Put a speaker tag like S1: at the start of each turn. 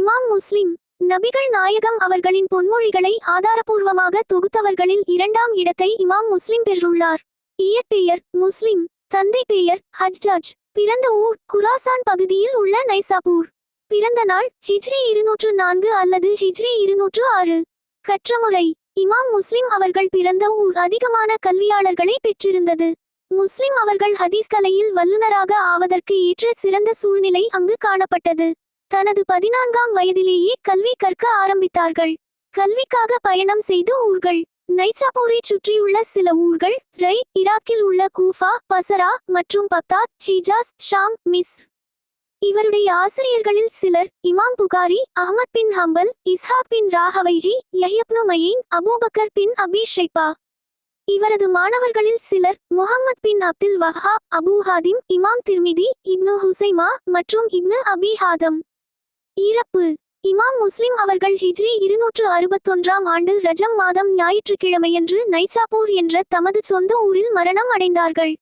S1: இமாம் முஸ்லிம் நபிகள் நாயகம் அவர்களின் பொன்மொழிகளை ஆதாரபூர்வமாக தொகுத்தவர்களில் இரண்டாம் இடத்தை இமாம் முஸ்லிம் பெற்றுள்ளார். இயற்பெயர் முஸ்லிம் தந்தை பெயர் ஹஜ்ஜாஜ் பிறந்த ஊர் குராசான் பகுதியில் உள்ள நைசாபூர் பிறந்த நாள் ஹிஜ்ரி இருநூற்று நான்கு அல்லது ஹிஜ்ரி இருநூற்று ஆறு. கற்றமுறை இமாம் முஸ்லிம் அவர்கள் பிறந்த ஊர் அதிகமான கல்வியாளர்களை பெற்றிருந்தது. முஸ்லிம் அவர்கள் ஹதீஸ் கலையில் வல்லுநராக ஆவதற்கு ஏற்ற சிறந்த சூழ்நிலை அங்கு காணப்பட்டது. தனது பதினான்காம் வயதிலேயே கல்வி கற்க ஆரம்பித்தார்கள். கல்விக்காக பயணம் செய்த ஊர்கள். நைசாபூரை சுற்றியுள்ள சில ஊர்கள் ரை ஈராக்கில் உள்ள கூஃபா பசரா மற்றும் பக்தாத் ஹிஜாஸ் ஷாம் மிஸ். இவருடைய ஆசிரியர்களில் சிலர் Imam Bukhari Ahmad bin Hanbal Ishaq bin Rahawayh Yahya ibn Ma'in Abu Bakr bin Abi Shaybah. இவரது மாணவர்களில் சிலர் முஹம்மத் பின் அப்துல் வஹாப் அபு ஹாதிம் இமாம் திருமிதி இப்னு ஹுசைமா மற்றும் இப்னு அபி ஹாதம். இறப்பு. இமாம் முஸ்லிம் அவர்கள் ஹிஜ்ரி இருநூற்று அறுபத்தொன்றாம் ஆண்டு ரஜம் மாதம் ஞாயிற்றுக்கிழமையன்று நைசாப்பூர் என்ற தமது சொந்த ஊரில் மரணம் அடைந்தார்கள்.